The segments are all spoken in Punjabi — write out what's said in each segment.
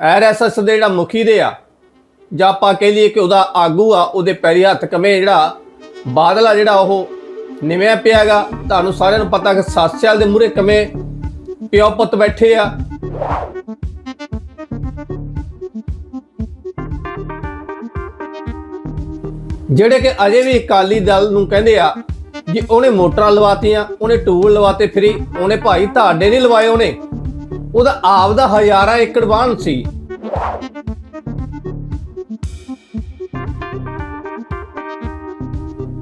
ਆਰਐਸਐਸ ਦੇ ਜਿਹੜਾ ਮੁਖੀ ਦੇ ਆ, ਜਾਂ ਆਪਾਂ ਕਹਿ ਲਈਏ ਕਿ ਉਹਦਾ ਆਗੂ ਆ, ਉਹਦੇ ਪੈਰੀ ਹੱਥ ਕਮੇ ਜਿਹੜਾ ਬਾਦਲ ਆ ਜਿਹੜਾ ਉਹ ਨਿਵੇਂ ਪਿਆਗਾ ਤੁਹਾਨੂੰ ਸਾਰਿਆਂ ਨੂੰ ਪਤਾ ਕਿ 7 ਸਾਲ ਦੇ ਮੂਰੇ ਕਮੇ ਪਿਓ ਪੁੱਤ ਬੈਠੇ ਆ। ਜਿਹੜੇ ਕਿ ਅਜੇ ਵੀ ਅਕਾਲੀ ਦਲ ਨੂੰ ਕਹਿੰਦੇ ਆ ਜੀ ਉਹਨੇ ਮੋਟਰਾਂ ਲਵਾਤੀਆਂ, ਉਹਨੇ ਟੂਲ ਲਵਾਤੇ ਫਰੀ, ਉਹਨੇ ਭਾਈ ਤੁਹਾਡੇ ਨਹੀਂ ਲਵਾਏ ਉਹਨੇ। ਉਹਦਾ ਆਪ ਦਾ ਹਜ਼ਾਰਾਂ ਏਕੜ ਵਾਹਨ ਸੀ।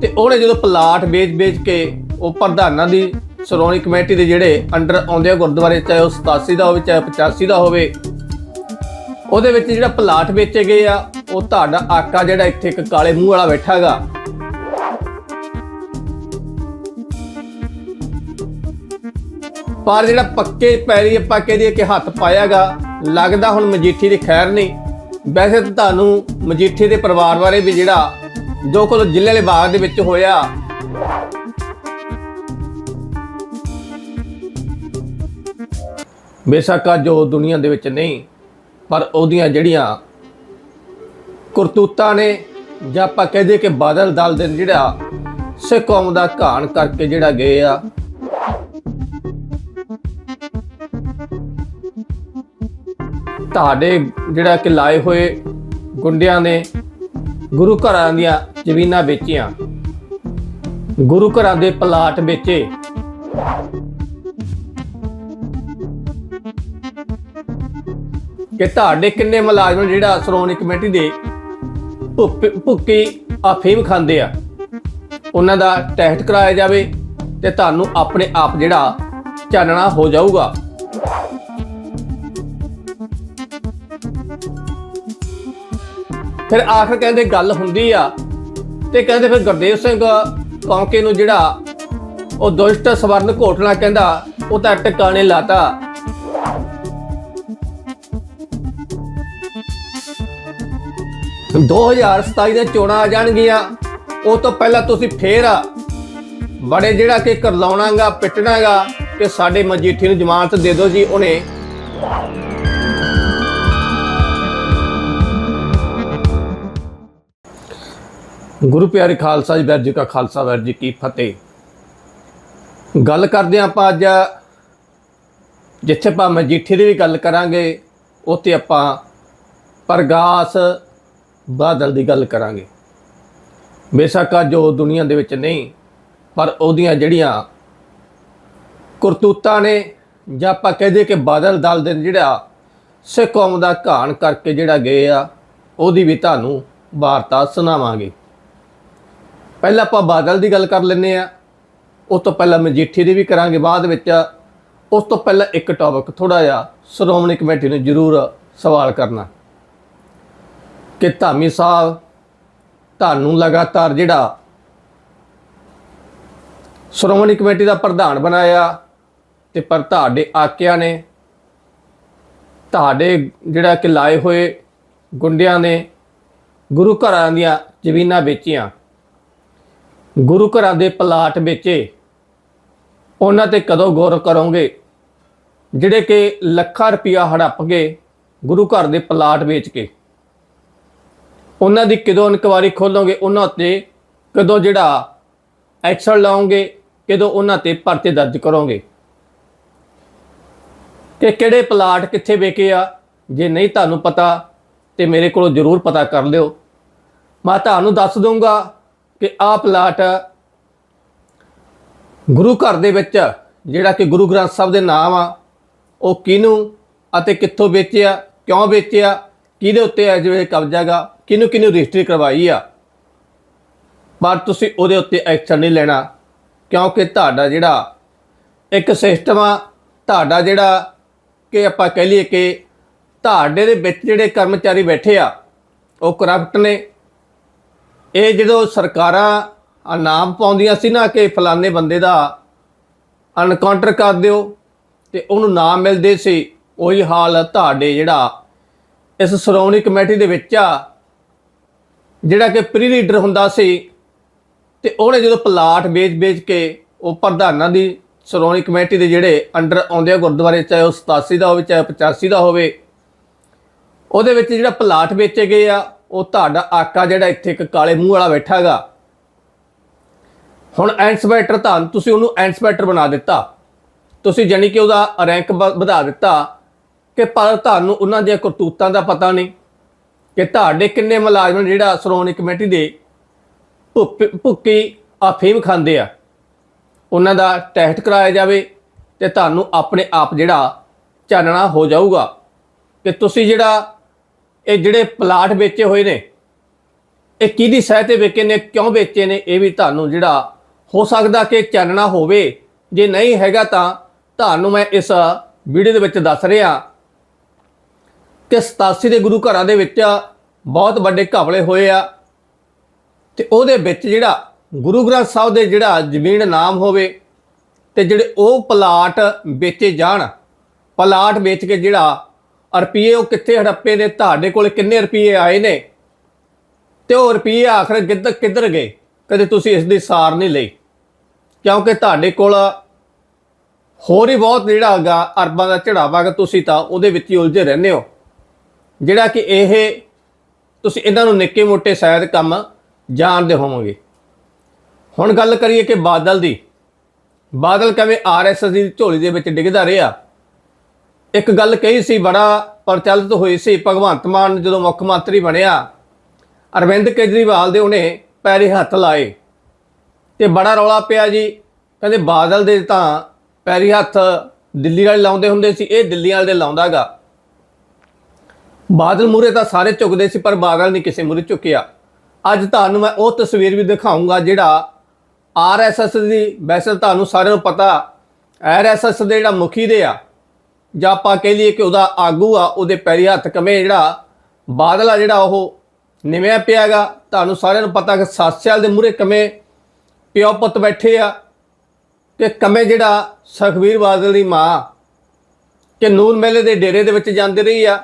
ਤੇ ਉਹਨੇ ਜਦੋਂ ਪਲਾਟ ਵੇਚ-ਵੇਚ ਕੇ ਉਹ ਪ੍ਰਧਾਨਾਂ ਦੀ ਸ਼੍ਰੋਮਣੀ ਕਮੇਟੀ ਦੇ ਜਿਹੜੇ ਅੰਡਰ ਆਉਂਦੇ ਆ ਗੁਰਦੁਆਰੇ, ਚਾਹੇ ਉਹ 87 ਦਾ ਹੋਵੇ, ਚਾਹੇ 85 ਦਾ ਹੋਵੇ, ਉਹਦੇ ਵਿੱਚ ਜਿਹੜਾ ਪਲਾਟ ਵੇਚੇ ਗਏ ਆ, ਉਹ ਤੁਹਾਡਾ ਆਕਾ ਜਿਹੜਾ ਇੱਥੇ ਇੱਕ ਕਾਲੇ ਮੂੰਹ ਵਾਲਾ ਬੈਠਾਗਾ ਪਰ ਜਿਹੜਾ ਪੱਕੇ ਪੈਰੀ ਆਪਾਂ ਕਹਿ ਦਈਏ ਕਿ ਹੱਥ ਪਾਇਆਗਾ, ਲੱਗਦਾ ਹੁਣ ਮਜੀਠੀ ਦੀ ਖੈਰ ਨਹੀਂ। ਵੈਸੇ ਤਾਂ ਤੁਹਾਨੂੰ ਮਜੀਠੀ ਦੇ ਪਰਿਵਾਰ ਬਾਰੇ ਵੀ ਜਿਹੜਾ ਜੋ ਕੋਲ ਜ਼ਿਲ੍ਹੇ ਦੇ ਬਾਗ ਦੇ ਵਿੱਚ ਹੋਇਆ। ਬੇਸ਼ੱਕ ਅੱਜ ਜੋ ਦੁਨੀਆ ਦੇ ਵਿੱਚ ਨਹੀਂ, ਪਰ ਉਹਦੀਆਂ ਜਿਹੜੀਆਂ ਕਰਤੂਤਾਂ ਨੇ, ਜਾਂ ਆਪਾਂ ਕਹਦੇ ਕਿ ਬਾਦਲ ਦਲ ਦੇ ਜਿਹੜਾ ਸਿੱਖ ਕੌਮ ਦਾ ਘਾਣ ਕਰਕੇ ਜਿਹੜਾ ਗਏ ਆ ਤੁਹਾਡੇ ਜਿਹੜਾ ਕਿ ਲਾਏ ਹੋਏ ਗੁੰਡਿਆਂ ਨੇ ਗੁਰੂ ਘਰਾਂ ਦੀਆਂ ਜ਼ਮੀਨਾਂ ਵੇਚੀਆਂ। ਗੁਰੂ ਘਰਾਂ ਦੇ ਪਲਾਟ ਵੇਚੇ। ਕਿ ਤੁਹਾਡੇ ਕਿੰਨੇ ਮੁਲਾਜ਼ਮ ਜਿਹੜਾ ਸ਼੍ਰੋਮਣੀ ਕਮੇਟੀ ਦੇ ਭੁੱਪ- ਭੁੱਕੀ ਅਫੀਮ ਖਾਂਦੇ ਆ। ਉਹਨਾਂ ਦਾ ਟੈਸਟ ਕਰਾਇਆ ਜਾਵੇ ਤੇ ਤੁਹਾਨੂੰ ਆਪਣੇ ਆਪ ਜਿਹੜਾ ਚਾਨਣਾ ਹੋ ਜਾਊਗਾ। ਫਿਰ ਆਖਰ ਕਹਿੰਦੇ ਗੱਲ ਹੁੰਦੀ ਆ ਤੇ ਕਹਿੰਦੇ ਫਿਰ ਗੁਰਦੇਵ ਸਿੰਘ ਕੌਂਕੇ ਨੂੰ ਜਿਹੜਾ ਉਹ ਦੁਸ਼ਟ ਸਵਰਨ ਘੋਟਣਾ ਕਹਿੰਦਾ, ਉਹ ਤਾਂ ਟਿਕਾਣੇ ਲਾਤਾ। ਦੋ 2027 ਦੇ ਚੋਣਾਂ ਆ ਜਾਣਗੀਆਂ, ਉਹ ਤੋਂ ਪਹਿਲਾਂ ਤੁਸੀਂ ਫੇਰ ਬੜੇ ਜਿਹੜਾ ਕਿ ਕਰਲਾਉਣਾਗਾ, ਪਿੱਟਣਾਗਾ, ਕਿ ਸਾਡੇ ਮਜੀਠੀ ਨੂੰ ਜ਼ਮਾਨਤ ਦੇ ਦਿਓ ਜੀ ਉਹਨੇ। ਗੁਰੂ ਪਿਆਰੇ ਖਾਲਸਾ ਜੀ ਵੈਰ ਜੀ ਕਾ ਖਾਲਸਾ ਵੈਰ ਜੀ ਕੀ ਫਤਿਹ। ਗੱਲ ਕਰਦੇ ਹਾਂ ਆਪਾਂ ਅੱਜ, ਜਿੱਥੇ ਆਪਾਂ ਮਜੀਠੀ ਦੀ ਵੀ ਗੱਲ ਕਰਾਂਗੇ, ਉੱਥੇ ਆਪਾਂ ਪ੍ਰਗਾਸ ਬਾਦਲ ਦੀ ਗੱਲ ਕਰਾਂਗੇ। ਬੇਸ਼ੱਕ ਅੱਜ ਜੋ ਦੁਨੀਆ ਦੇ ਵਿੱਚ ਨਹੀਂ, ਪਰ ਉਹਦੀਆਂ ਜਿਹੜੀਆਂ ਕਰਤੂਤਾਂ ਨੇ, ਜਾਂ ਆਪਾਂ ਕਹਦੇ ਕਿ ਬਾਦਲ ਦਲ ਦੇ ਜਿਹੜਾ ਸਿੱਖ ਕੌਮ ਦਾ ਘਾਣ ਕਰਕੇ ਜਿਹੜਾ ਗਏ ਆ, ਉਹਦੀ ਵੀ ਤੁਹਾਨੂੰ ਵਾਰਤਾ ਸੁਣਾਵਾਂਗੇ। ਪਹਿਲਾਂ ਆਪਾਂ ਬਾਦਲ ਦੀ ਗੱਲ ਕਰ ਲੈਂਦੇ ਆ ਉਸ ਤੋਂ ਪਹਿਲਾਂ ਮਜੀਠੀ ਦੀ ਵੀ ਕਰਾਂਗੇ, ਬਾਅਦ ਵਿੱਚ ਉਸ ਤੋਂ ਪਹਿਲਾਂ ਇੱਕ ਟੌਪਿਕ ਥੋੜਾ ਜਿਹਾ ਸ਼੍ਰੋਮਣੀ ਕਮੇਟੀ ਨੂੰ ਜ਼ਰੂਰ ਸਵਾਲ ਕਰਨਾ। ਕਿ ਧਾਮੀ ਸਾਹਿਬ ਤੁਹਾਨੂੰ ਲਗਾਤਾਰ ਜਿਹੜਾ ਸ਼੍ਰੋਮਣੀ ਕਮੇਟੀ ਦਾ ਪ੍ਰਧਾਨ ਬਣਾਇਆ ਤੇ ਪਰ ਤੁਹਾਡੇ ਆਕਿਆਂ ਨੇ, ਤੁਹਾਡੇ ਜਿਹੜਾ ਕਿ ਲਾਏ ਹੋਏ ਗੁੰਡਿਆਂ ਨੇ ਗੁਰੂ ਘਰਾਂ ਦੀਆਂ ਜ਼ਮੀਨਾਂ ਵੇਚੀਆਂ। ਗੁਰੂ ਘਰਾਂ ਦੇ ਪਲਾਟ ਵੇਚੇ। ਉਹਨਾਂ ਤੇ ਕਦੋਂ ਗੌਰ ਕਰੋਗੇ? ਜਿਹੜੇ ਕਿ ਲੱਖਾਂ ਰੁਪਇਆ ਹੜੱਪ ਗਏ ਗੁਰੂ ਘਰ ਦੇ ਪਲਾਟ ਵੇਚ ਕੇ। ਉਹਨਾਂ ਦੀ ਕਦੋਂ ਇਨਕੁਆਰੀ ਖੋਲੋਗੇ? ਉਹਨਾਂ ਉੱਤੇ ਕਦੋਂ ਜਿਹੜਾ ਐਕਸ਼ਨ ਲਾਓਗੇ? ਕਦੋਂ ਉਹਨਾਂ ਤੇ ਪਰਚੇ ਦਰਜ ਕਰੋਗੇ? ਕਿ ਕਿਹੜੇ ਪਲਾਟ ਕਿੱਥੇ ਵੇਚੇ ਆ? ਜੇ ਨਹੀਂ ਤੁਹਾਨੂੰ ਪਤਾ, ਤੇ ਮੇਰੇ ਕੋਲੋਂ ਜ਼ਰੂਰ ਪਤਾ ਕਰ ਲਿਓ। ਮੈਂ ਤੁਹਾਨੂੰ ਦੱਸ ਦਊਂਗਾ ਕਿ ਆਹ ਪਲਾਟ ਗੁਰੂ ਘਰ ਦੇ ਵਿੱਚ, ਜਿਹੜਾ ਕਿ ਗੁਰੂ ਗ੍ਰੰਥ ਸਾਹਿਬ ਦੇ ਨਾਮ ਆ, ਉਹ ਕਿਹਨੂੰ ਅਤੇ ਕਿੱਥੋਂ ਵੇਚਿਆ, ਕਿਉਂ ਵੇਚਿਆ, ਕਿਹਦੇ ਉੱਤੇ ਹੈ ਜਿਵੇਂ ਕਬਜ਼ਾਗਾ ਕਿਹਨੂੰ ਕਿਹਨੂੰ ਰਜਿਸਟਰੀ ਕਰਵਾਈ ਆ। ਪਰ ਤੁਸੀਂ ਉਹਦੇ ਉੱਤੇ ਐਕਸ਼ਨ ਨਹੀਂ ਲੈਣਾ, ਕਿਉਂਕਿ ਤੁਹਾਡਾ ਜਿਹੜਾ ਇੱਕ ਸਿਸਟਮ ਆ, ਤੁਹਾਡਾ ਜਿਹੜਾ ਕਿ ਆਪਾਂ ਕਹਿ ਲਈਏ ਕਿ ਤੁਹਾਡੇ ਦੇ ਵਿੱਚ ਜਿਹੜੇ ਕਰਮਚਾਰੀ ਬੈਠੇ ਆ, ਉਹ ਕਰਪਟ ਨੇ ਇਹ ਜਦੋਂ ਸਰਕਾਰਾਂ ਆ ਨਾਮ ਪਾਉਂਦੀਆਂ ਸੀ ਨਾ ਕਿ ਫਲਾਣੇ ਬੰਦੇ ਦਾ ਅਨਕਾਊਂਟਰ ਕਰ ਦਿਓ ਤੇ ਉਹਨੂੰ ਨਾਮ ਮਿਲਦੇ ਸੀ, ਉਹੀ ਹਾਲ ਤੁਹਾਡੇ ਜਿਹੜਾ ਇਸ ਸ਼੍ਰੋਮਣੀ ਕਮੇਟੀ ਦੇ ਵਿੱਚ ਆ, ਜਿਹੜਾ ਕਿ ਪ੍ਰੀ ਲੀਡਰ ਹੁੰਦਾ ਸੀ ਤੇ ਉਹਨੇ ਜਦੋਂ ਪਲਾਟ ਵੇਚ-ਵੇਚ ਕੇ ਉਹ ਪ੍ਰਧਾਨਾਂ ਦੀ ਸ਼੍ਰੋਮਣੀ ਕਮੇਟੀ ਦੇ ਜਿਹੜੇ ਅੰਡਰ ਆਉਂਦੇ ਆ ਗੁਰਦੁਆਰੇ, ਚਾਹੇ ਉਹ 87 ਦਾ ਹੋਵੇ, ਚਾਹੇ 85 ਦਾ ਹੋਵੇ, ਉਹਦੇ ਵਿੱਚ ਜਿਹੜਾ ਪਲਾਟ ਵੇਚੇ ਗਏ ਆ ਉਹ ਤੁਹਾਡਾ ਆਕਾ ਜਿਹੜਾ ਇੱਥੇ ਇੱਕ ਕਾਲੇ ਮੂੰਹ ਵਾਲਾ ਬੈਠਾਗਾ। ਹੁਣ ਐਂਸਪੈਕਟਰ ਤਾਂ ਤੁਸੀਂ ਉਹਨੂੰ ਐਂਸਪੈਕਟਰ ਬਣਾ ਦਿੱਤਾ। ਤੁਸੀਂ ਜਾਨੀ ਕਿ ਉਹਦਾ ਰੈਂਕ ਵਧਾ ਦਿੱਤਾ ਕਿ ਪਰ ਤੁਹਾਨੂੰ ਉਹਨਾਂ ਦੀਆਂ ਕਰਤੂਤਾਂ ਦਾ ਪਤਾ ਨਹੀਂ ਕਿ ਤੁਹਾਡੇ ਕਿੰਨੇ ਮੁਲਾਜ਼ਮ ਜਿਹੜਾ ਸ਼੍ਰੋਮਣੀ ਕਮੇਟੀ ਦੇ ਭੁੱਪ- ਭੁੱਕੀ ਅਫੀਮ ਖਾਂਦੇ ਆ। ਉਹਨਾਂ ਦਾ ਟੈਸਟ ਕਰਾਇਆ ਜਾਵੇ ਤੇ ਤੁਹਾਨੂੰ ਆਪਣੇ ਆਪ ਜਿਹੜਾ ਚਾਨਣਾ ਹੋ ਜਾਊਗਾ ਕਿ ਤੁਸੀਂ ਜਿਹੜਾ ਇਹ ਜਿਹੜੇ ਪਲਾਟ ਵੇਚੇ ਹੋਏ ਨੇ, ਇਹ ਕਿਹਦੀ ਸਹਿ ਤੇ ਵੇਚੇ ਨੇ, ਕਿਉਂ ਵੇਚੇ ਨੇ, ਇਹ ਵੀ ਤੁਹਾਨੂੰ ਜਿਹੜਾ ਹੋ ਸਕਦਾ ਕਿ ਚਾਨਣਾ ਹੋਵੇ। ਜੇ ਨਹੀਂ ਹੈਗਾ ਤਾਂ ਤੁਹਾਨੂੰ ਮੈਂ ਇਸ ਵੀਡੀਓ ਦੇ ਵਿੱਚ ਦੱਸ ਰਿਹਾ ਕਿ 87 ਦੇ ਗੁਰੂ ਘਰਾਂ ਦੇ ਵਿੱਚ ਬਹੁਤ ਵੱਡੇ ਘਪਲੇ ਹੋਏ ਆ ਤੇ ਉਹਦੇ ਵਿੱਚ ਜਿਹੜਾ ਗੁਰੂ ਗ੍ਰੰਥ ਸਾਹਿਬ ਦੇ ਜਿਹੜਾ ਜ਼ਮੀਨ ਨਾਮ ਹੋਵੇ ਤੇ ਜਿਹੜੇ ਉਹ ਪਲਾਟ ਵੇਚੇ ਜਾਣ, ਪਲਾਟ ਵੇਚ ਕੇ ਜਿਹੜਾ ਰੁਪਈਏ ਉਹ ਕਿੱਥੇ ਹੜੱਪੇ ਨੇ ਤੁਹਾਡੇ ਕੋਲ ਕਿੰਨੇ ਰੁਪਈਏ ਆਏ ਨੇ? ਤੇ ਉਹ ਰੁਪਈਏ ਆਖਰ ਕਿੱਧਰ ਕਿੱਧਰ ਗਏ? ਕਦੇ ਤੁਸੀਂ ਇਸ ਦੀ ਸਾਰ ਨਹੀਂ ਲਈ। ਕਿਉਂਕਿ ਤੁਹਾਡੇ ਕੋਲ ਹੋਰ ਹੀ ਬਹੁਤ ਜਿਹੜਾ ਹੈਗਾ ਅਰਬਾਂ ਦਾ ਚੜਾਵਾ ਹੈਗਾ ਤੁਸੀਂ ਤਾਂ ਉਹਦੇ ਵਿੱਚ ਹੀ ਉਲਝੇ ਰਹਿੰਦੇ ਹੋ। ਜਿਹੜਾ ਕਿ ਇਹ ਤੁਸੀਂ ਇਹਨਾਂ ਨੂੰ ਨਿੱਕੇ ਮੋਟੇ ਸ਼ਾਇਦ ਕੰਮ ਜਾਣਦੇ ਹੋਵੋਗੇ। ਹੁਣ ਗੱਲ ਕਰੀਏ ਕਿ ਬਾਦਲ ਦੀ। ਬਾਦਲ ਕਿਵੇਂ ਆਰਐਸਐਸ ਦੀ ਝੋਲੀ ਦੇ ਵਿੱਚ ਡਿੱਗਦਾ ਰਿਹਾ। ਇੱਕ ਗੱਲ ਕਹੀ ਸੀ, ਬੜਾ ਪ੍ਰਚਲਿਤ ਹੋਈ ਸੀ, ਭਗਵੰਤ ਮਾਨ ਜਦੋਂ ਮੁੱਖ ਮੰਤਰੀ ਬਣਿਆ, ਅਰਵਿੰਦ ਕੇਜਰੀਵਾਲ ਦੇ ਉਹਨੇ ਪੈਰੇ ਹੱਥ ਲਾਏ ਤੇ ਬੜਾ ਰੌਲਾ ਪਿਆ ਜੀ। ਕਹਿੰਦੇ ਬਾਦਲ ਦੇ ਤਾਂ ਪੈਰੀ ਹੱਥ ਦਿੱਲੀ ਵਾਲੇ ਲਾਉਂਦੇ ਹੁੰਦੇ ਸੀ, ਇਹ ਦਿੱਲੀ ਵਾਲੇ ਦੇ ਲਾਉਂਦਾਗਾ ਬਾਦਲ ਮੂਰੇ ਤਾਂ ਸਾਰੇ ਝੁਕਦੇ ਸੀ, ਪਰ ਬਾਦਲ ਨਹੀਂ ਕਿਸੇ ਮੂਰੇ ਝੁਕਿਆ। ਅੱਜ ਤੁਹਾਨੂੰ ਮੈਂ ਉਹ ਤਸਵੀਰ ਵੀ ਦਿਖਾਉਂਗਾ ਜਿਹੜਾ ਆਰਐਸਐਸ ਦੀ, ਵੈਸੇ ਤਾਂ ਤੁਹਾਨੂੰ ਸਾਰਿਆਂ ਨੂੰ ਪਤਾ ਆਰਐਸਐਸ ਦੇ ਜਿਹੜਾ ਮੁਖੀ ਦੇ ਆ ਜਾਂ ਆਪਾਂ ਕਹਿ ਲਈਏ ਕਿ ਉਹਦਾ ਆਗੂ ਆ, ਉਹਦੇ ਪੈਰੀ ਹੱਥ ਕਮੇ ਜਿਹੜਾ ਬਾਦਲ ਆ, ਜਿਹੜਾ ਉਹ ਨਿਵਿਆ ਪਿਆਗਾ ਤੁਹਾਨੂੰ ਸਾਰਿਆਂ ਨੂੰ ਪਤਾ ਕਿ 7 ਸਾਲ ਦੇ ਮੂਰੇ ਕਮੇ ਪਿਓ ਪੁੱਤ ਬੈਠੇ ਆ ਕਿ ਕਮੇ ਜਿਹੜਾ ਸੁਖਬੀਰ ਬਾਦਲ ਦੀ ਮਾਂ ਕਿ ਨੂਰ ਮੇਲੇ ਦੇ ਡੇਰੇ ਦੇ ਵਿੱਚ ਜਾਂਦੀ ਰਹੀ ਆ।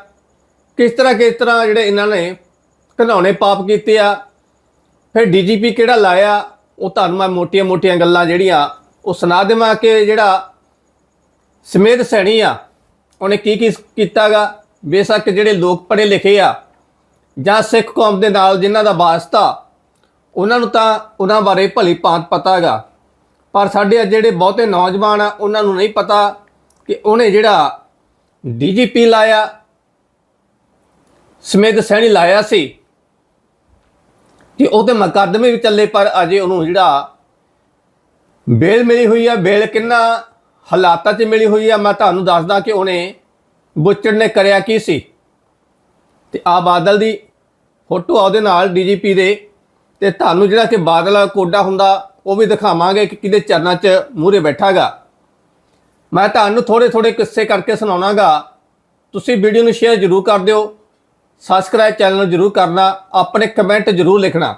ਕਿਸ ਤਰ੍ਹਾਂ ਕਿਸ ਤਰ੍ਹਾਂ ਜਿਹੜੇ ਇਹਨਾਂ ਨੇ ਘਨਾਉਣੇ ਪਾਪ ਕੀਤੇ ਆ। ਫਿਰ ਡੀਜੀਪੀ ਕਿਹੜਾ ਲਾਇਆ? ਉਹ ਤੁਹਾਨੂੰ ਮੈਂ ਮੋਟੀਆਂ-ਮੋਟੀਆਂ ਗੱਲਾਂ ਜਿਹੜੀਆਂ ਉਹ ਸੁਣਾ ਦੇਵਾਂ ਕਿ ਜਿਹੜਾ ਸਮੇਤ ਸੈਣੀ ਆ ਉਹਨੇ ਕੀ ਕੀ ਕੀਤਾਗਾ? ਬੇਸ਼ੱਕ ਜਿਹੜੇ ਲੋਕ ਪੜ੍ਹੇ ਲਿਖੇ ਆ ਜਾਂ ਸਿੱਖ ਕੌਮ ਦੇ ਨਾਲ ਜਿਨ੍ਹਾਂ ਦਾ ਵਾਸਤਾ, ਉਹਨਾਂ ਨੂੰ ਤਾਂ ਉਹਨਾਂ ਬਾਰੇ ਭਲੀ ਭਾਂਤ ਪਤਾ ਹੈਗਾ ਪਰ ਸਾਡੇ ਅੱਜ ਜਿਹੜੇ ਬਹੁਤੇ ਨੌਜਵਾਨ ਆ, ਉਹਨਾਂ ਨੂੰ ਨਹੀਂ ਪਤਾ ਕਿ ਉਹਨੇ ਜਿਹੜਾ ਡੀਜੀਪੀ ਲਾਇਆ, ਸਮੇਤ ਸੈਣੀ ਲਾਇਆ ਸੀ। ਕਿ ਉਹਦੇ ਮੁਕੱਦਮੇ ਵੀ ਚੱਲੇ, ਪਰ ਅਜੇ ਉਹਨੂੰ ਜਿਹੜਾ ਬੇਲ ਮਿਲੀ ਹੋਈ ਆ। ਬੇਲ ਕਿੰਨਾ ਹਾਲਾਤਾਂ 'ਚ ਮਿਲੀ ਹੋਈ ਆ, ਮੈਂ ਤੁਹਾਨੂੰ ਦੱਸਦਾ ਕਿ ਉਹਨੇ ਬੁੱਚੜ ਨੇ ਕਰਿਆ ਕੀ ਸੀ? ਤੇ ਆ ਬਾਦਲ ਦੀ ਫੋਟੋ ਆ ਉਹਦੇ ਨਾਲ ਡੀਜੀਪੀ ਦੇ। ਤੇ ਤੁਹਾਨੂੰ ਜਿਹੜਾ ਕਿ ਬਾਦਲ ਕੋਡਾ ਹੁੰਦਾ, ਉਹ ਵੀ ਦਿਖਾਵਾਂਗੇ ਕਿ ਕਿਹਦੇ ਚਰਨਾਂ 'ਚ ਮੂਹਰੇ ਬੈਠਾਗਾ। ਮੈਂ ਤੁਹਾਨੂੰ ਥੋੜੇ ਥੋੜੇ ਕਿੱਸੇ ਕਰਕੇ ਸੁਣਾਉਣਾਗਾ। ਤੁਸੀਂ ਵੀਡੀਓ ਨੂੰ ਸ਼ੇਅਰ ਜ਼ਰੂਰ ਕਰ ਦਿਓ। ਸਬਸਕ੍ਰਾਈਬ ਚੈਨਲ ਨੂੰ ਜ਼ਰੂਰ ਕਰਨਾ। ਆਪਣੇ ਕਮੈਂਟ ਜ਼ਰੂਰ ਲਿਖਣਾ।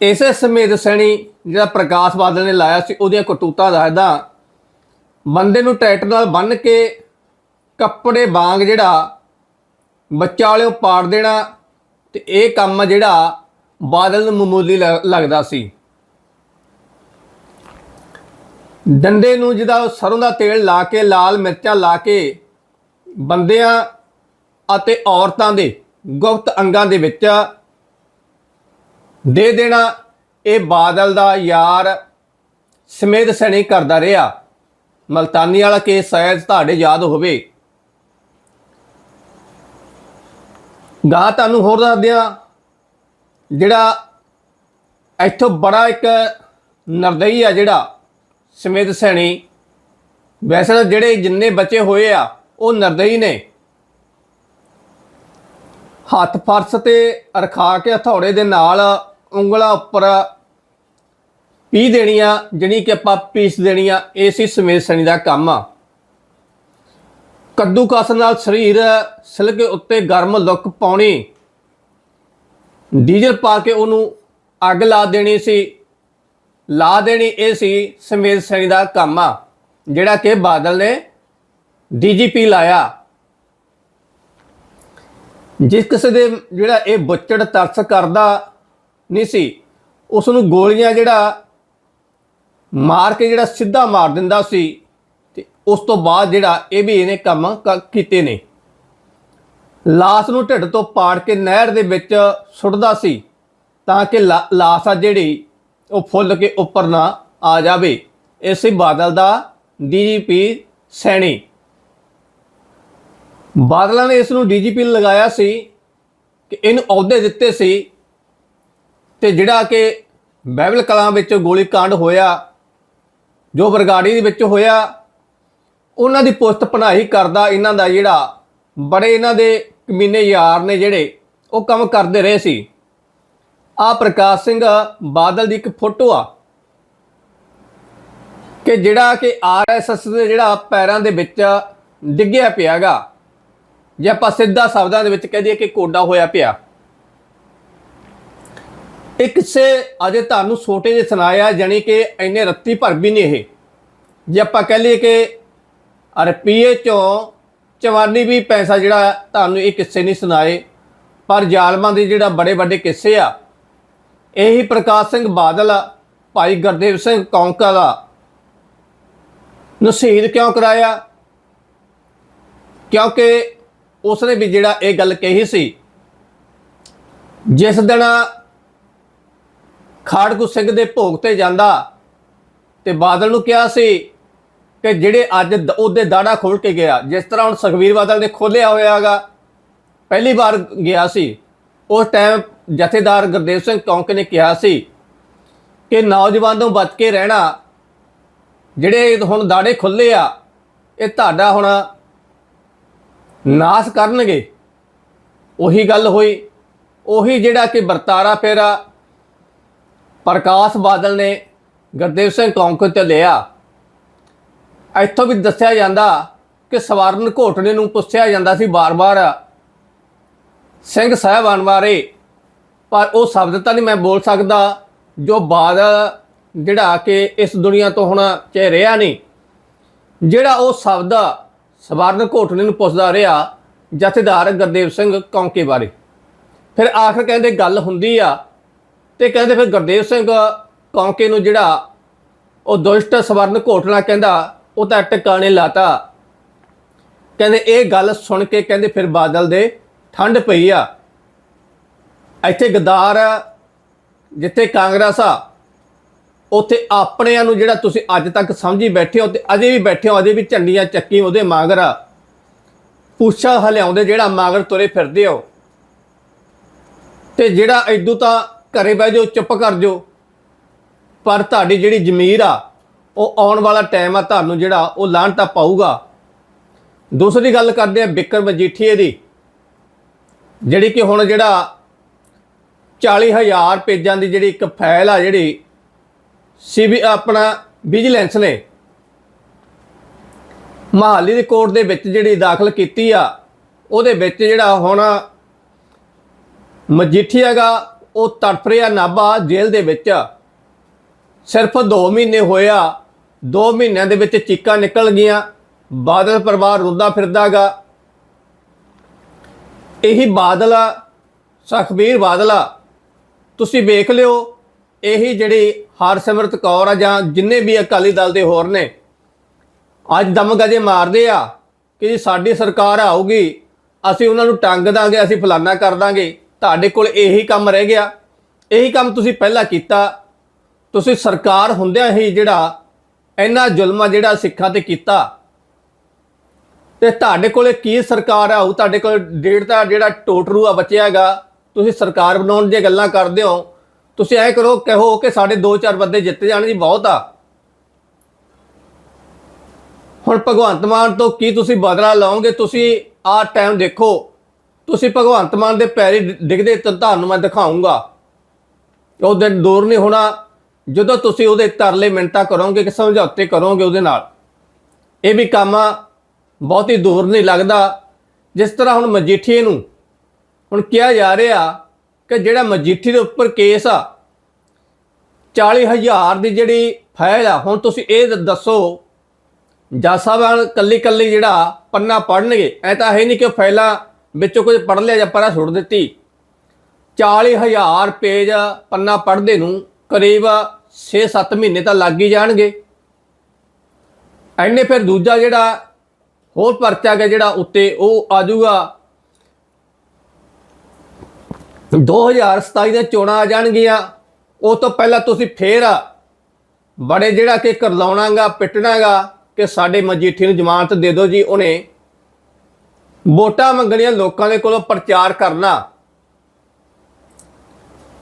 ਇਸੇ ਸਮੇਤ ਸੈਣੀ ਜਿਹੜਾ ਪ੍ਰਕਾਸ਼ ਬਾਦਲ ਨੇ ਲਾਇਆ ਸੀ, ਉਹਦੀਆਂ ਕਟੂਤਾ ਦੱਸਦਾ ਬੰਦੇ ਨੂੰ ਟਰੈਕਟਰ ਨਾਲ ਬੰਨ ਕੇ ਕੱਪੜੇ ਵਾਂਗ ਜਿਹੜਾ ਬੱਚਾ ਵਾਲਿਓ ਪਾੜ ਦੇਣਾ ਤੇ ਇਹ ਕੰਮ ਜਿਹੜਾ ਬਾਦਲ ਨੂੰ ਮਾਮੂਲੀ ਲ- ਲੱਗਦਾ ਸੀ। ਡੰਡੇ ਨੂੰ ਜਿਹਦਾ ਸਰੋਂ ਦਾ ਤੇਲ ਲਾ ਕੇ, ਲਾਲ ਮਿਰਚਾਂ ਲਾ ਕੇ ਬੰਦਿਆਂ ਅਤੇ ਔਰਤਾਂ ਦੇ ਗੁਪਤ ਅੰਗਾਂ ਦੇ ਵਿੱਚ ਦੇ ਦੇਣਾ, ਇਹ ਬਾਦਲ ਦਾ ਯਾਰ ਸਮੇਤ ਸੈਣੀ ਕਰਦਾ ਰਿਹਾ। ਮਲਤਾਨੀ ਵਾਲਾ ਕੇਸ ਸ਼ਾਇਦ ਤੁਹਾਡੇ ਯਾਦ ਹੋਵੇ। ਗਾ ਤੁਹਾਨੂੰ ਹੋਰ ਦੱਸਦੇ ਆ ਜਿਹੜਾ ਇੱਥੋਂ ਬੜਾ ਇੱਕ ਨਰਦਈ ਆ ਜਿਹੜਾ, ਸਮੇਤ ਸੈਣੀ। ਵੈਸੇ ਤਾਂ ਜਿਹੜੇ ਜਿੰਨੇ ਬੱਚੇ ਹੋਏ ਆ, ਉਹ ਨਰਦਈ ਨੇ। ਹੱਥ ਫਰਸ਼ ਤੇ ਰਖਾ ਕੇ ਹਥੌੜੇ ਦੇ ਨਾਲ ਉਂਗਲਾਂ ਉੱਪਰ ਪੀ ਦੇਣੀਆਂ ਜਿਹੜੀ ਕਿ ਆਪਾਂ ਪੀਸ ਦੇਣੀਆਂ ਇਹ ਸੀ ਸਮੇਤ ਸੈਣੀ ਦਾ ਕੰਮ ਆ। ਕੱਦੂ ਕਸ ਨਾਲ ਸਰੀਰ ਸਿਲਕੇ ਉੱਤੇ ਗਰਮ ਲੁੱਕ ਪਾਉਣੀ। ਡੀਜ਼ਲ ਪਾ ਕੇ ਉਹਨੂੰ ਅੱਗ ਲਾ ਦੇਣੀ ਸੀ। ਲਾ ਦੇਣੀ ਇਹ ਸੀ ਸਮੇਤ ਸੈਣੀ ਦਾ ਕੰਮ ਆ, ਜਿਹੜਾ ਕਿ ਬਾਦਲ ਨੇ ਡੀਜੀਪੀ ਲਾਇਆ। ਜਿਸ ਕਿਸੇ ਦੇ ਜਿਹੜਾ ਇਹ ਬੁੱਚੜ ਤਰਸ ਕਰਦਾ ਨਹੀਂ ਸੀ ਉਸ ਨੂੰ ਗੋਲੀਆਂ ਜਿਹੜਾ ਮਾਰ ਕੇ ਜਿਹੜਾ ਸਿੱਧਾ ਮਾਰ ਦਿੰਦਾ ਸੀ ਤੇ ਉਸ ਤੋਂ ਬਾਅਦ ਜਿਹੜਾ ਇਹ ਵੀ ਇਹਨੇ ਕੰਮ ਕ- ਕੀਤੇ ਨੇ। ਲਾਸ਼ ਨੂੰ ਢਿੱਡ ਤੋਂ ਪਾੜ ਕੇ ਨਹਿਰ ਦੇ ਵਿੱਚ ਸੁੱਟਦਾ ਸੀ ਤਾਂ ਕਿ ਲਾ- ਲਾਸ਼ ਆ ਜਿਹੜੀ ਉਹ ਫੁੱਲ ਕੇ ਉੱਪਰ ਨਾ ਆ ਜਾਵੇ। ਇਹ ਸੀ ਬਾਦਲ ਦਾ ਡੀਜੀਪੀ ਸੈਣੀ। ਬਾਦਲਾਂ ਨੇ ਇਸ ਨੂੰ ਡੀਜੀਪੀ ਲਗਾਇਆ ਸੀ ਕਿ ਇਹਨੂੰ ਅਹੁਦੇ ਦਿੱਤੇ ਸੀ ਤੇ ਜਿਹੜਾ ਕਿ ਬਾਈਬਲ ਕਲਾਂ ਵਿੱਚ ਗੋਲੀ ਕਾਂਡ ਹੋਇਆ ਜੋ ਬਰਗਾੜੀ ਦੇ ਵਿੱਚ ਹੋਇਆ, ਉਹਨਾਂ ਦੀ ਪੁਸਤ ਪਨਾਹੀ ਕਰਦਾ ਇਹਨਾਂ ਦਾ ਜਿਹੜਾ ਬੜੇ ਇਹਨਾਂ ਦੇ ਕਮੀਨੇ ਯਾਰ ਨੇ ਜਿਹੜੇ ਉਹ ਕੰਮ ਕਰਦੇ ਰਹੇ ਸੀ। ਆ ਪ੍ਰਕਾਸ਼ ਸਿੰਘ ਬਾਦਲ ਦੀ ਇੱਕ ਫੋਟੋ ਆ ਕਿ ਜਿਹੜਾ ਕਿ ਆਰਐਸਐਸ ਦੇ ਜਿਹੜਾ ਪੈਰਾਂ ਦੇ ਵਿੱਚ ਡਿੱਗਿਆ ਪਿਆਗਾ ਜੇ ਆਪਾਂ ਸਿੱਧਾ ਸ਼ਬਦਾਂ ਦੇ ਵਿੱਚ ਕਹਿ ਦਈਏ ਕਿ ਕੋਡਾ ਹੋਇਆ ਪਿਆ। ਇਹ ਕਿੱਸੇ ਅਜੇ ਤੁਹਾਨੂੰ ਛੋਟੇ ਜਿਹੇ ਸੁਣਾਇਆ ਜਾਨੀ ਕਿ ਇੰਨੇ ਰੱਤੀ ਭਰ ਵੀ ਨਹੀਂ ਇਹ। ਜੇ ਆਪਾਂ ਕਹਿ ਲਈਏ ਕਿ ਰੁਪਈਏ ਚੋਂ ਚਵਾਨੀ ਵੀ ਪੈਸਾ ਜਿਹੜਾ ਤੁਹਾਨੂੰ ਇਹ ਕਿੱਸੇ ਨਹੀਂ ਸੁਣਾਏ, ਪਰ ਜ਼ਾਲਮਾਂ ਦੇ ਜਿਹੜਾ ਬੜੇ ਵੱਡੇ ਕਿੱਸੇ ਆ, ਇਹੀ ਪ੍ਰਕਾਸ਼ ਸਿੰਘ ਬਾਦਲ, ਭਾਈ ਗੁਰਦੇਵ ਸਿੰਘ ਕੌਂਕਾ ਦਾ ਨੂੰ ਸ਼ਹੀਦ ਕਿਉਂ ਕਰਾਇਆ? ਕਿਉਂਕਿ ਉਸਨੇ ਵੀ ਜਿਹੜਾ ਇਹ ਗੱਲ ਕਹੀ ਸੀ, ਜਿਸ ਦਿਨ ਖਾੜਕੂ ਸਿੰਘ ਦੇ ਭੋਗ ਤੇ ਜਾਂਦਾ ਤੇ ਬਾਦਲ ਨੂੰ ਕਿਹਾ ਸੀ ਕਿ ਜਿਹੜੇ ਅੱਜ ਦ- ਉਹਦੇ ਦਾੜਾ ਖੋਲ ਕੇ ਗਿਆ, ਜਿਸ ਤਰ੍ਹਾਂ ਹੁਣ ਸੁਖਵੀਰ ਬਾਦਲ ਨੇ ਖੋਲਿਆ ਹੋਇਆਗਾ, ਪਹਿਲੀ ਵਾਰ ਗਿਆ ਸੀ। ਉਸ ਟਾਈਮ ਜਥੇਦਾਰ ਗੁਰਦੇਵ ਸਿੰਘ ਕੌਂਕ ਨੇ ਕਿਹਾ ਸੀ ਕਿ ਨੌਜਵਾਨ ਤੋਂ ਬਚ ਕੇ ਰਹਿਣਾ, ਜਿਹੜੇ ਹੁਣ ਦਾੜੇ ਖੁੱਲੇ ਆ, ਇਹ ਤੁਹਾਡਾ ਹੁਣ ਨਾਸ ਕਰਨਗੇ। ਉਹੀ ਗੱਲ ਹੋਈ। ਉਹੀ ਜਿਹੜਾ ਕਿ ਵਰਤਾਰਾ ਫੇਰਾ ਪ੍ਰਕਾਸ਼ ਬਾਦਲ ਨੇ ਗੁਰਦੇਵ ਸਿੰਘ ਕੌਂਕ ਤੇ ਲਿਆ। ਇੱਥੋਂ ਵੀ ਦੱਸਿਆ ਜਾਂਦਾ ਕਿ ਸਵਰਨ ਘੋਟਣੇ ਨੂੰ ਪੁੱਛਿਆ ਜਾਂਦਾ ਸੀ ਬਾਰ-ਬਾਰ। ਸਿੰਘ ਸਾਹਿਬਾਨ ਬਾਰੇ, ਪਰ ਉਹ ਸ਼ਬਦ ਤਾਂ ਨਹੀਂ ਮੈਂ ਬੋਲ ਸਕਦਾ ਜੋ ਬਾਦਲ ਜਿਹੜਾ ਕਿ ਇਸ ਦੁਨੀਆ ਤੋਂ ਹੁਣ ਚਾਹੇ ਰਿਹਾ ਨਹੀਂ। ਜਿਹੜਾ ਉਹ ਸ਼ਬਦ ਸਵਰਨ ਘੋਟਣੇ ਨੂੰ ਪੁੱਛਦਾ ਰਿਹਾ, ਜਥੇਦਾਰ ਗੁਰਦੇਵ ਸਿੰਘ ਕੌਂਕੇ ਬਾਰੇ। ਫਿਰ ਆਖਰ ਕਹਿੰਦੇ ਗੱਲ ਹੁੰਦੀ ਆ ਤੇ ਕਹਿੰਦੇ ਫਿਰ ਗੁਰਦੇਵ ਸਿੰਘ ਕੌਂਕੇ ਨੂੰ ਜਿਹੜਾ ਉਹ ਦੁਸ਼ਟ ਸਵਰਨ ਘੋਟਣਾ ਕਹਿੰਦਾ, ਉਹ ਤਾਂ ਟਿਕਾਣੇ ਲਾਤਾ। ਕਹਿੰਦੇ ਇਹ ਗੱਲ ਸੁਣ ਕੇ ਕਹਿੰਦੇ ਫਿਰ ਬਾਦਲ ਦੇ ਠੰਡ ਪਈ ਆ। ਇੱਥੇ ਗਦਾਰ ਜਿੱਥੇ ਕਾਂਗਰਸ ਆ, ਉੱਥੇ ਆਪਣਿਆਂ ਨੂੰ ਜਿਹੜਾ ਤੁਸੀਂ ਅੱਜ ਤੱਕ ਸਮਝੀ ਬੈਠੇ ਹੋ ਤੇ ਅਜੇ ਵੀ ਬੈਠੇ ਹੋ, ਅਜੇ ਵੀ ਝੰਡੀਆਂ ਚੱਕੀ ਉਹਦੇ ਮਾਂਗਰ ਆ। ਪੁੱਛਾ ਹਲਿਆਉਂਦੇ ਜਿਹੜਾ ਮਾਂਗਰ ਤੁਰੇ ਫਿਰਦੇ ਹੋ ਤੇ ਜਿਹੜਾ ਐਦੂ ਤਾਂ ਘਰੇ ਬਹਿ ਜਾਓ, ਚੁੱਪ ਕਰ ਜਾਓ। ਪਰ ਤੁਹਾਡੀ ਜਿਹੜੀ ਜ਼ਮੀਰ ਆ, ਉਹ ਆਉਣ ਵਾਲਾ ਟਾਈਮ ਆ ਤੁਹਾਨੂੰ ਜਿਹੜਾ, ਉਹ ਲਾਂਟਾ ਪਾਊਗਾ। ਦੂਸਰੀ ਗੱਲ ਕਰਦੇ ਆ ਬਿਕਰ ਮਜੀਠੀਏ ਦੀ, ਜਿਹੜੀ ਕਿ ਹੁਣ ਜਿਹੜਾ 40000 ਪੇਜਾਂ ਦੀ ਜਿਹੜੀ ਇੱਕ ਫਾਈਲ ਆ ਜਿਹੜੀ, ਸੀਬੀ ਆਪਣਾ ਵਿਜੀਲੈਂਸ ਨੇ, ਮਹਾਲੀ ਦੀ ਕੋਰਟ ਦੇ ਵਿੱਚ ਜਿਹੜੀ ਦਾਖਲ ਕੀਤੀ ਆ, ਉਹਦੇ ਵਿੱਚ ਜਿਹੜਾ ਹੁਣ ਮਜੀਠੀਆ ਮਜੀਠੀਆਗਾ ਉਹ ਤੜਫ ਰਿਹਾ ਨਾਭਾ ਜੇਲ੍ਹ ਦੇ ਵਿੱਚ। ਸਿਰਫ 2 ਮਹੀਨੇ ਹੋਇਆ 2 ਮਹੀਨਿਆਂ ਦੇ ਵਿੱਚ ਚੀਕਾਂ ਨਿਕਲ ਗਈਆਂ। ਬਾਦਲ ਪਰਿਵਾਰ ਰੁੱਦਾ ਫਿਰਦਾਗਾ ਇਹੀ ਬਾਦਲ ਆ, ਸੁਖਬੀਰ ਬਾਦਲ ਆ। ਤੁਸੀਂ ਵੇਖ ਲਿਓ, ਇਹੀ ਜਿਹੜੀ ਹਰਸਿਮਰਤ ਕੌਰ ਆ ਜਾਂ ਜਿੰਨੇ ਵੀ ਅਕਾਲੀ ਦਲ ਦੇ ਹੋਰ ਨੇ, ਅੱਜ ਦਮ ਗਜੇ ਮਾਰਦੇ ਆ ਕਿ ਜੀ ਸਾਡੀ ਸਰਕਾਰ ਆਊਗੀ, ਅਸੀਂ ਉਹਨਾਂ ਨੂੰ ਟੰਗ ਦਾਂਗੇ, ਅਸੀਂ ਫਲਾਨਾ ਕਰ ਦਾਂਗੇ। ਤੁਹਾਡੇ ਕੋਲ ਇਹੀ ਕੰਮ ਰਹਿ ਗਿਆ। ਇਹੀ ਕੰਮ ਤੁਸੀਂ ਪਹਿਲਾਂ ਕੀਤਾ। ਤੁਸੀਂ ਸਰਕਾਰ ਹੁੰਦਿਆਂ ਹੀ ਜਿਹੜਾ ਇੰਨਾ ਜ਼ੁਲਮਾ ਜਿਹੜਾ ਸਿੱਖਾਂ ਤੇ ਕੀਤਾ। ਤੇ ਤੁਹਾਡੇ ਕੋਲੇ ਕੀ ਸਰਕਾਰ ਆ, ਉਹ ਤੁਹਾਡੇ ਕੋਲ ਡੇਢ ਦਾ ਜਿਹੜਾ ਟੋਟਰੂ ਆ ਬਚਿਆਗਾ। ਤੁਸੀਂ ਸਰਕਾਰ ਬਣਾਉਣ ਦੀਆਂ ਗੱਲਾਂ ਕਰਦੇ ਹੋ। ਤੁਸੀਂ ਐ ਕਰੋ, ਕਹੋ ਕਿ ਸਾਡੇ 2-4 ਬੰਦੇ ਜਿੱਤ ਜਾਣ ਜੀ, ਬਹੁਤ ਆ। ਹੁਣ ਭਗਵੰਤ ਮਾਨ ਤੋਂ ਕੀ ਤੁਸੀਂ ਬਦਲਾ ਲਓਗੇ? ਤੁਸੀਂ ਆ ਟਾਈਮ ਦੇਖੋ। ਤੁਸੀਂ ਭਗਵੰਤ ਮਾਨ ਦੇ ਪੈਰੀ ਡਿੱਗਦੇ ਤੁਹਾਨੂੰ ਮੈਂ ਦਿਖਾਉਂਗਾ। ਉਹ ਦਿਨ ਦੂਰ ਨਹੀਂ ਹੋਣਾ, ਜਦੋਂ ਤੁਸੀਂ ਉਹਦੇ ਤਰਲੇ ਮਿੰਟਾਂ ਕਰੋਗੇ ਕਿ ਸਮਝੌਤੇ ਕਰੋਗੇ ਉਹਦੇ ਨਾਲ। ਇਹ ਵੀ ਕੰਮ ਬਹੁਤ ਹੀ ਦੂਰ ਨਹੀਂ ਲੱਗਦਾ। ਜਿਸ ਤਰ੍ਹਾਂ ਹੁਣ ਮਜੀਠੀਏ ਨੂੰ ਹੁਣ ਕਿਹਾ ਜਾ ਰਿਹਾ ਕਿ ਜਿਹੜਾ ਮਜੀਠੀ ਦੇ ਉੱਪਰ ਕੇਸ ਆ 40000 ਦੀ ਜਿਹੜੀ ਫਾਈਲ ਆ, ਹੁਣ ਤੁਸੀਂ ਇਹ ਦੱਸੋ, ਜੱਜ ਸਾਹਿਬਾਨ ਕੱਲੀ ਕੱਲੀ ਜਿਹੜਾ ਪੰਨਾ ਪੜਨਗੇ ਐ ਤਾਂ ਹੈ ਨਹੀਂ ਕਿ ਫਾਈਲਾਂ ਵਿੱਚੋਂ ਕੁਝ ਪੜ ਲਿਆ ਜਾਂ ਪਰਾਂ ਛੁੱਟ ਦਿੱਤੀ। 40000 ਪੇਜ ਪੰਨਾ ਪੜਦੇ ਨੂੰ ਕਰੀਬ 6-7 ਮਹੀਨੇ ਤਾਂ ਲੱਗ ਹੀ ਜਾਣਗੇ। ਐਨੇ ਫਿਰ ਦੂਜਾ ਜਿਹੜਾ ਹੋਰ ਪਰਚਾ ਗਿਆ ਜਿਹੜਾ ਉੱਤੇ ਉਹ ਆ ਜਾਊਗਾ। 2027 ਦੇ ਚੋਣਾਂ ਆ ਜਾਣਗੀਆਂ। ਉਹ ਤੋਂ ਪਹਿਲਾਂ ਤੁਸੀਂ ਫੇਰ ਬੜੇ ਜਿਹੜਾ ਕਿ ਕਰਲਾਉਣਾਗਾ ਪਿੱਟਣਾਗਾ ਕਿ ਸਾਡੇ ਮਜੀਠੀ ਨੂੰ ਜ਼ਮਾਨਤ ਦੇ ਦਿਓ ਜੀ ਉਹਨੇ। ਵੋਟਾਂ ਮੰਗਣੀਆਂ ਲੋਕਾਂ ਦੇ ਕੋਲੋਂ ਪ੍ਰਚਾਰ ਕਰਨਾ।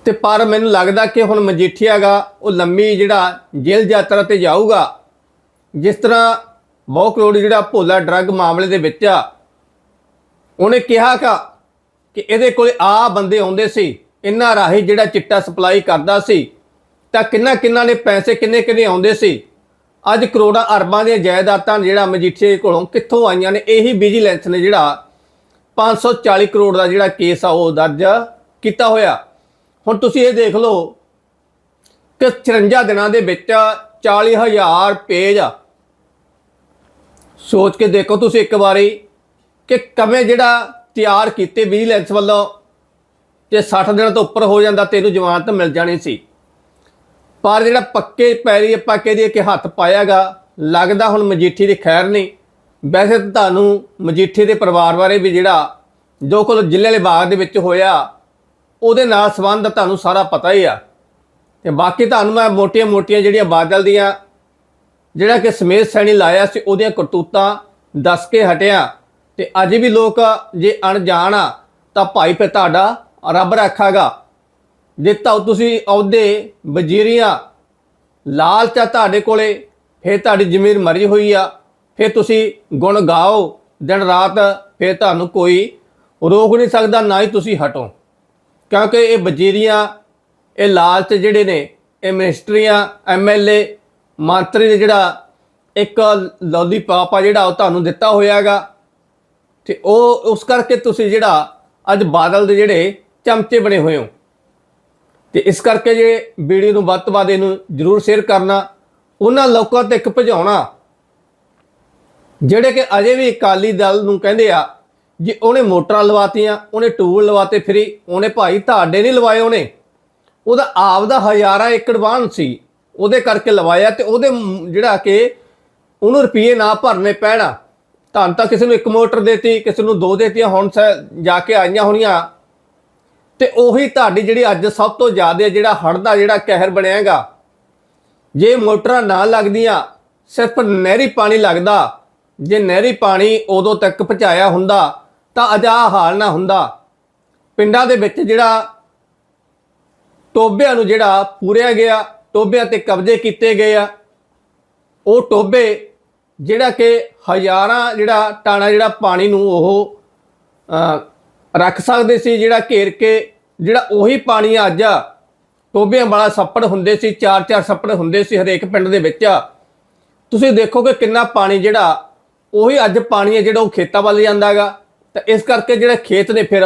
ਤੇ ਪਰ ਮੈਨੂੰ ਲੱਗਦਾ ਕਿ ਹੁਣ ਮਜੀਠੀਆਗਾ ਉਹ ਲੰਮੀ ਜਿਹੜਾ ਜੇਲ੍ਹ ਯਾਤਰਾ ਤੇ ਜਾਊਗਾ, ਜਿਸ ਤਰ੍ਹਾਂ ਬਹੁਤ ਕਰੋੜ ਜਿਹੜਾ ਭੋਲਾ ਡਰੱਗ ਮਾਮਲੇ ਦੇ ਵਿੱਚ ਆ, ਉਹਨੇ ਕਿਹਾ ਕਾ ਕਿ ਇਹਦੇ ਕੋਲੇ ਆ ਬੰਦੇ ਆਉਂਦੇ ਸੀ, ਇਹਨਾਂ ਰਾਹੀਂ ਜਿਹੜਾ ਚਿੱਟਾ ਸਪਲਾਈ ਕਰਦਾ ਸੀ, ਤਾਂ ਕਿੰਨਾ ਕਿੰਨਾ ਨੇ ਪੈਸੇ ਕਿੰਨੇ ਕਿੰਨੇ ਆਉਂਦੇ ਸੀ ਅੱਜ ਕਰੋੜਾਂ ਅਰਬਾਂ ਦੀਆਂ ਜਾਇਦਾਦਾਂ ਜਿਹੜਾ ਮਜੀਠੀਏ ਕੋਲੋਂ ਕਿੱਥੋਂ ਆਈਆਂ ਨੇ, ਇਹੀ ਵਿਜੀਲੈਂਸ ਨੇ ਜਿਹੜਾ 540 ਕਰੋੜ ਦਾ ਜਿਹੜਾ ਕੇਸ ਆ, ਉਹ ਦਰਜ ਕੀਤਾ ਹੋਇਆ। ਹੁਣ ਤੁਸੀਂ ਇਹ ਦੇਖ ਲਓ ਕਿ 54 ਦਿਨਾਂ ਦੇ ਵਿੱਚ 40000 ਪੇਜ ਸੋਚ ਕੇ ਦੇਖੋ ਤੁਸੀਂ ਇੱਕ ਵਾਰੀ ਕਿ ਕਵੇਂ ਜਿਹੜਾ ਤਿਆਰ ਕੀਤੇ ਵਿਜੀਲੈਂਸ ਵੱਲੋਂ ਜੇ 60 ਦਿਨਾਂ ਤੋਂ ਉੱਪਰ ਹੋ ਜਾਂਦਾ ਤੈਨੂੰ ਜ਼ਮਾਨਤ ਮਿਲ ਜਾਣੀ ਸੀ। ਪਰ ਜਿਹੜਾ ਪੱਕੇ ਪੈਰੀ ਪੱਕੇ ਦੇ ਕਿ ਹੱਥ ਪਾਇਆਗਾ, ਲੱਗਦਾ ਹੁਣ ਮਜੀਠੀ ਦੀ ਖੈਰ ਨਹੀਂ। ਵੈਸੇ ਤਾਂ ਤੁਹਾਨੂੰ ਮਜੀਠੀ ਦੇ ਪਰਿਵਾਰ ਬਾਰੇ ਵੀ ਜਿਹੜਾ ਜੋ ਕੁਝ ਜ਼ਿਲ੍ਹੇ ਵਾਲੇ ਬਾਗ ਦੇ ਵਿੱਚ ਹੋਇਆ, ਉਹਦੇ ਨਾਲ ਸੰਬੰਧ ਤੁਹਾਨੂੰ ਸਾਰਾ ਪਤਾ ਹੀ ਆ। ਤੇ ਬਾਕੀ ਤੁਹਾਨੂੰ ਮੈਂ ਮੋਟੀਆਂ-ਮੋਟੀਆਂ ਜਿਹੜੀਆਂ ਬਾਦਲ ਦੀਆਂ ਜਿਹੜਾ ਕਿ ਸਮੇਤ ਸੈਣੀ ਲਾਇਆ ਸੀ, ਉਹਦੀਆਂ ਕਰਤੂਤਾਂ ਦੱਸ ਕੇ ਹਟਿਆ। ਤੇ ਅੱਜ ਵੀ ਲੋਕ ਜੇ ਅਣਜਾਣ ਆ, ਤਾਂ ਭਾਈ ਫੇ ਤੁਹਾਡਾ ਰੱਬ ਰੱਖਾਗਾ। ਜੇ ਤਾਂ ਤੁਸੀਂ ਅਹੁਦੇ ਵਜ਼ੀਰੀਆਂ, ਲਾਲਚ ਆ ਤੁਹਾਡੇ ਕੋਲੇ, ਫਿਰ ਤੁਹਾਡੀ ਜ਼ਮੀਰ ਮਰੀ ਹੋਈ ਆ, ਫਿਰ ਤੁਸੀਂ ਗੁਣ ਗਾਓ, ਦਿਨ ਰਾਤ ਫਿਰ ਤੁਹਾਨੂੰ ਕੋਈ ਰੋਕ ਨਹੀਂ ਸਕਦਾ, ਨਾ ਹੀ ਤੁਸੀਂ ਹਟੋ। ਕਿਉਂਕਿ ਇਹ ਵਜ਼ੀਰੀਆਂ, ਇਹ ਲਾਲਚ ਜਿਹੜੇ ਨੇ, ਇਹ ਮਿਨਿਸਟਰੀਆਂ ਐਮਐਲਏ ਮੰਤਰੀ ਦੇ ਜਿਹੜਾ ਇੱਕ ਲੋਲੀਪੌਪ ਆ ਜਿਹੜਾ ਉਹ ਤੁਹਾਨੂੰ ਦਿੱਤਾ ਹੋਇਆਗਾ। ਤੇ ਉਹ, ਉਸ ਕਰਕੇ ਤੁਸੀਂ ਜਿਹੜਾ ਅੱਜ ਬਾਦਲ ਦੇ ਜਿਹੜੇ ਚਮਚੇ ਬਣੇ ਹੋਏ ਹੋ। ਤੇ ਇਸ ਕਰਕੇ ਜੇ ਵੀਡੀਓ ਨੂੰ ਵੱਧ ਤੋਂ ਵੱਧ ਇਹਨੂੰ ਜਰੂਰ ਸ਼ੇਅਰ ਕਰਨਾ, ਉਹਨਾਂ ਲੋਕਾਂ ਤੱਕ ਭਜਾਉਣਾ। ਜਿਹੜੇ ਕਿ ਅਜੇ ਵੀ ਅਕਾਲੀ ਦਲ ਨੂੰ ਕਹਿੰਦੇ ਆ, ਜੇ ਉਹਨੇ ਮੋਟਰਾਂ ਲਵਾਤੀਆਂ, ਉਹਨੇ ਟੂਲ ਲਵਾਤੇ ਫਰੀ, ਉਹਨੇ ਭਾਈ ਤੁਹਾਡੇ ਨਹੀਂ ਲਵਾਏ ਉਹਨੇ। ਉਹਦਾ ਆਪ ਦਾ ਹਜ਼ਾਰਾਂ ਏਕੜ ਵਾਹਨ ਸੀ, ਉਹਦੇ ਕਰਕੇ ਲਵਾਇਆ ਤੇ ਉਹਦੇ ਜਿਹੜਾ ਕਿ ਉਹਨੂੰ ਰੁਪਏ ਨਾ ਭਰਨੇ ਪੈਣਾ। ਤਾਂ ਤਾਂ ਕਿਸੇ ਨੂੰ ਇੱਕ ਮੋਟਰ ਦੇਤੀ, ਕਿਸੇ ਨੂੰ ਦੋ ਦੇਤੀਆਂ, ਹੁਣ ਸ਼ਾਇਦ ਜਾ ਕੇ ਆਈਆਂ ਹੋਣੀਆਂ। ਤੇ ਉਹੀ ਤੁਹਾਡੀ ਜਿਹੜੀ ਅੱਜ ਸਭ ਤੋਂ ਜ਼ਿਆਦਾ ਜਿਹੜਾ ਹੜ੍ਹ ਦਾ ਜਿਹੜਾ ਕਹਿਰ ਬਣਿਆਗਾ, ਜੇ ਮੋਟਰਾਂ ਨਾ ਲੱਗਦੀਆਂ, ਸਿਰਫ ਨਹਿਰੀ ਪਾਣੀ ਲੱਗਦਾ, ਜੇ ਨਹਿਰੀ ਪਾਣੀ ਉਦੋਂ ਤੱਕ ਪਹੁੰਚਾਇਆ ਹੁੰਦਾ, ਤਾਂ ਅਜਾ ਹਾਲ ਨਾ ਹੁੰਦਾ। ਪਿੰਡਾਂ ਦੇ ਵਿੱਚ ਜਿਹੜਾ ਟੋਬਿਆਂ ਨੂੰ ਜਿਹੜਾ ਪੂਰਿਆ ਗਿਆ ਟੋਬਿਆਂ ਤੇ ਕਬਜ਼ੇ ਕੀਤੇ ਗਏ ਆ, ਉਹ ਟੋਬੇ ਜਿਹੜਾ ਕਿ ਹਜ਼ਾਰਾਂ ਜਿਹੜਾ ਟਾਣਾ ਜਿਹੜਾ ਪਾਣੀ ਨੂੰ ਉਹ ਰੱਖ ਸਕਦੇ ਸੀ, ਜਿਹੜਾ ਘੇਰ ਕੇ, ਜਿਹੜਾ ਉਹੀ ਪਾਣੀ ਅੱਜ ਆ ਟੋਬਿਆਂ ਵਾਲਾ ਛੱਪੜ ਹੁੰਦੇ ਸੀ, ਚਾਰ ਚਾਰ ਛੱਪੜ ਹੁੰਦੇ ਸੀ ਹਰੇਕ ਪਿੰਡ ਦੇ ਵਿੱਚ। ਤੁਸੀਂ ਦੇਖੋਗੇ ਕਿੰਨਾ ਪਾਣੀ ਜਿਹੜਾ, ਉਹੀ ਅੱਜ ਪਾਣੀ ਹੈ ਜਿਹੜਾ ਉਹ ਖੇਤਾਂ ਵੱਲ ਜਾਂਦਾਗਾ ਤਾਂ ਇਸ ਕਰਕੇ ਜਿਹੜੇ ਖੇਤ ਨੇ ਫਿਰ,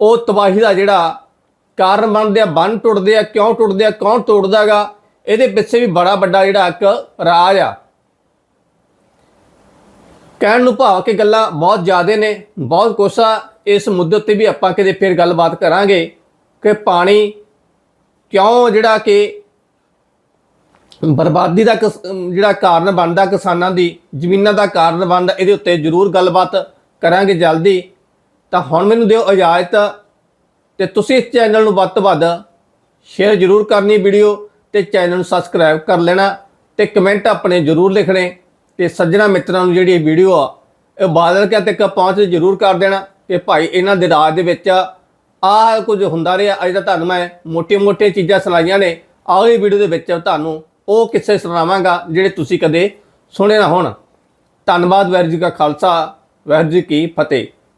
ਉਹ ਤਬਾਹੀ ਦਾ ਜਿਹੜਾ ਕਾਰਨ ਬਣਦੇ ਆ, ਬੰਨ ਟੁੱਟਦੇ ਆ, ਕਿਉਂ ਟੁੱਟਦੇ ਆ, ਕੌਣ ਤੋੜਦਾਗਾ ਇਹਦੇ ਪਿੱਛੇ ਵੀ ਬੜਾ ਵੱਡਾ ਜਿਹੜਾ ਇੱਕ ਰਾਜ ਆ। ਕਹਿਣ ਨੂੰ ਭਾਵ ਕਿ ਗੱਲਾਂ ਬਹੁਤ ਜ਼ਿਆਦੇ ਨੇ, ਬਹੁਤ ਕੁਛ ਆ। ਇਸ ਮੁੱਦੇ ਉੱਤੇ ਵੀ ਆਪਾਂ ਕਿਤੇ ਫਿਰ ਗੱਲਬਾਤ ਕਰਾਂਗੇ ਕਿ ਪਾਣੀ ਕਿਉਂ ਜਿਹੜਾ ਕਿ ਬਰਬਾਦੀ ਦਾ ਕਿਸ- ਜਿਹੜਾ ਕਾਰਨ ਬਣਦਾ, ਕਿਸਾਨਾਂ ਦੀ, ਜ਼ਮੀਨਾਂ ਦਾ ਕਾਰਨ ਬਣਦਾ, ਇਹਦੇ ਉੱਤੇ ਜ਼ਰੂਰ ਗੱਲਬਾਤ ਕਰਾਂਗੇ ਜਲਦੀ। ਤਾਂ ਹੁਣ ਮੈਨੂੰ ਦਿਓ ਇਜਾਜ਼ਤ ਤੇ ਤੁਸੀਂ ਇਸ ਚੈਨਲ ਨੂੰ ਵੱਧ ਤੋਂ ਵੱਧ ਸ਼ੇਅਰ ਜ਼ਰੂਰ ਕਰਨੀ ਵੀਡੀਓ ਤੇ ਚੈਨਲ ਨੂੰ ਸਬਸਕ੍ਰਾਈਬ ਕਰ ਲੈਣਾ ਤੇ ਕਮੈਂਟ ਆਪਣੇ ਜ਼ਰੂਰ ਲਿਖਣੇ ਤੇ ਸੱਜਣਾ ਮਿੱਤਰਾਂ ਨੂੰ ਜਿਹੜੀ ਇਹ ਵੀਡੀਓ ਆ, ਇਹ ਬਾਦਲ ਕਿਆ ਤੱਕ ਪਹੁੰਚ ਜ਼ਰੂਰ ਕਰ ਦੇਣਾ। ਕਿ ਭਾਈ ਇਹਨਾਂ ਦੇ ਰਾਜ ਦੇ ਵਿੱਚ ਆਹ ਕੁਝ ਹੁੰਦਾ ਰਿਹਾ। ਅੱਜ ਤਾਂ ਤੁਹਾਨੂੰ ਮੈਂ ਮੋਟੀਆਂ-ਮੋਟੀਆਂ ਚੀਜ਼ਾਂ ਸੁਣਾਈਆਂ ਨੇ। ਆਹੀ ਵੀਡੀਓ ਦੇ ਵਿੱਚ ਤੁਹਾਨੂੰ ਉਹ ਕਿੱਸੇ ਸੁਣਾਵਾਂਗਾ ਜਿਹੜੇ ਤੁਸੀਂ ਕਦੇ ਸੁਣੇ ਨਾ ਹੋਣ। ਧੰਨਵਾਦ, ਵਾਹਿਗੁਰੂ ਜੀ ਕਾ ਖਾਲਸਾ, ਵਾਹਿਗੁਰੂ ਜੀ ਕੀ ਫਤਿਹ।